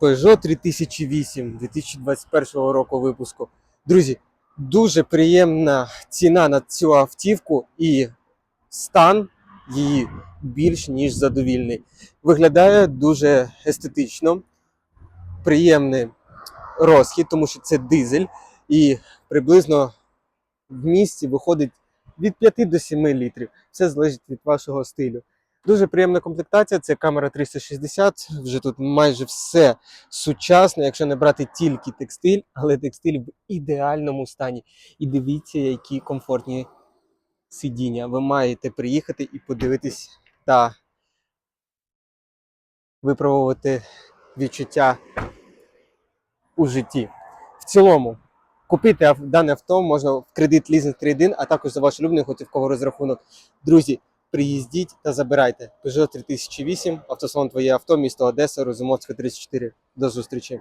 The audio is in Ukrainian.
Peugeot 3008 2021 року випуску. Друзі, дуже приємна ціна на цю автівку і стан її більш ніж задовільний. Виглядає дуже естетично, приємний розхід, тому що це дизель, і приблизно в місті виходить від 5 до 7 літрів. Все залежить від вашого стилю. Дуже приємна комплектація. Це камера 360. Вже тут майже все сучасне, якщо не брати тільки текстиль, але текстиль в ідеальному стані. І дивіться, які комфортні сидіння. Ви маєте приїхати і подивитись та випробувати відчуття у житті. В цілому, купити дане авто можна в кредит лізинг трейдин, а також за ваш улюблений готівковий розрахунок. Друзі, приїздіть та забирайте. Peugeot 3008, автосалон Твоє авто, місто Одеса, Розумовська, 34. До зустрічі!